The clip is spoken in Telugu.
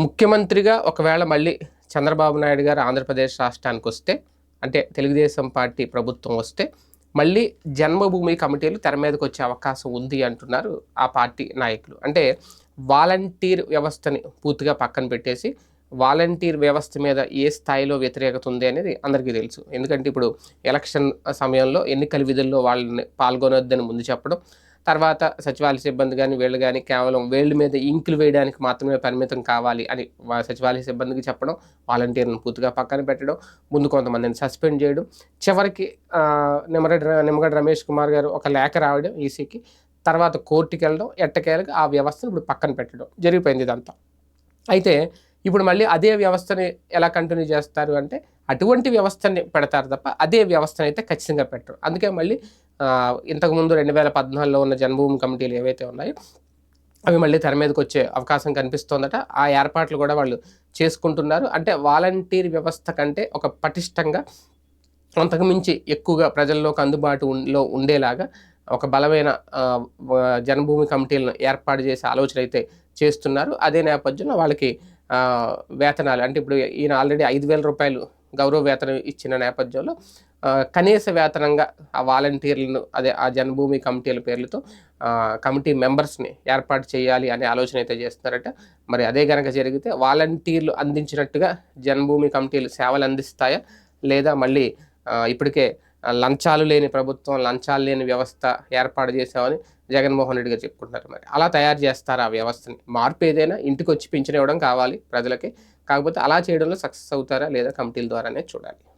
ముఖ్యమంత్రిగా ఒకవేళ మళ్ళీ చంద్రబాబు నాయుడు గారు ఆంధ్రప్రదేశ్ రాష్ట్రానికి వస్తే అంటే తెలుగుదేశం పార్టీ ప్రభుత్వం వస్తే మళ్ళీ జన్మభూమి కమిటీలు తెర మీదకి వచ్చే అవకాశం ఉంది అంటున్నారు ఆ పార్టీ నాయకులు. అంటే వాలంటీర్ వ్యవస్థని పూర్తిగా పక్కన పెట్టేసి వాలంటీర్ వ్యవస్థ మీద ఏ స్థాయిలో వ్యతిరేకత ఉంది అనేది అందరికీ తెలుసు. ఎందుకంటే ఇప్పుడు ఎలక్షన్ సమయంలో ఎన్నికల విధుల్లో వాళ్ళని పాల్గొనొద్దని ముందు చెప్పడం తర్వాత సచివాలయ సిబ్బంది కానీ వీళ్ళు కానీ కేవలం వేళ్ళ మీద ఇంకులు వేయడానికి మాత్రమే పరిమితం కావాలి అని సచివాలయ సిబ్బందికి చెప్పడం వాలంటీర్లను పూర్తిగా పక్కన పెట్టడం ముందు కొంతమందిని సస్పెండ్ చేయడం. చివరికి ఆ, నిమ్మగడ్డ నిమ్మగడ్డ రమేష్ కుమార్ గారు ఒక లేఖ రావడం ఈసీకి. తర్వాత కోర్టుకి వెళ్ళడం ఎట్టకేలకు ఆ వ్యవస్థను ఇప్పుడు పక్కన పెట్టడం జరిగిపోయింది ఇదంతా. అయితే ఇప్పుడు మళ్ళీ అదే వ్యవస్థని ఎలా కంటిన్యూ చేస్తారు అంటే అటువంటి వ్యవస్థని పెడతారు తప్ప అదే వ్యవస్థను అయితే ఖచ్చితంగా పెట్టరు. అందుకే మళ్ళీ ఇంతకుముందు రెండు వేల పద్నాలుగులో ఉన్న జన్మభూమి కమిటీలు ఏవైతే ఉన్నాయో అవి మళ్ళీ తెర మీదకి వచ్చే అవకాశం కనిపిస్తోందట. ఆ ఏర్పాట్లు కూడా వాళ్ళు చేసుకుంటున్నారు. అంటే వాలంటీర్ వ్యవస్థ కంటే ఒక పటిష్టంగా అంతకు మించి ఎక్కువగా ప్రజల్లోకి అందుబాటులో ఉండేలాగా ఒక బలమైన జన్మభూమి కమిటీలను ఏర్పాటు చేసే ఆలోచన అయితే చేస్తున్నారు. అదే నేపథ్యంలో వాళ్ళకి వేతనాలు అంటే ఇప్పుడు ఈయన ఆల్రెడీ ఐదు వేల రూపాయలు గౌరవ వేతనం ఇచ్చిన నేపథ్యంలో కనీస వేతనంగా ఆ వాలంటీర్లను అదే ఆ జన్మభూమి కమిటీల పేర్లతో కమిటీ మెంబర్స్ని ఏర్పాటు చేయాలి అనే ఆలోచన అయితే చేస్తున్నారట. మరి అదే కనుక జరిగితే వాలంటీర్లు అందించినట్టుగా జన్మభూమి కమిటీలు సేవలు అందిస్తాయా? లేదా మళ్ళీ ఇప్పటికే లంచాలు లేని ప్రభుత్వం లంచాలు లేని వ్యవస్థ ఏర్పాటు చేసామని జగన్మోహన్ రెడ్డి గారు చెప్పుకుంటున్నారు మరి. అలా తయారు చేస్తారు ఆ వ్యవస్థని? మార్పు ఏదైనా ఇంటికి వచ్చి పింఛన్ ఇవ్వడం కావాలి ప్రజలకి. కాకపోతే అలా చేయడంలో సక్సెస్ అవుతారా లేదా కమిటీల ద్వారానే చూడాలి.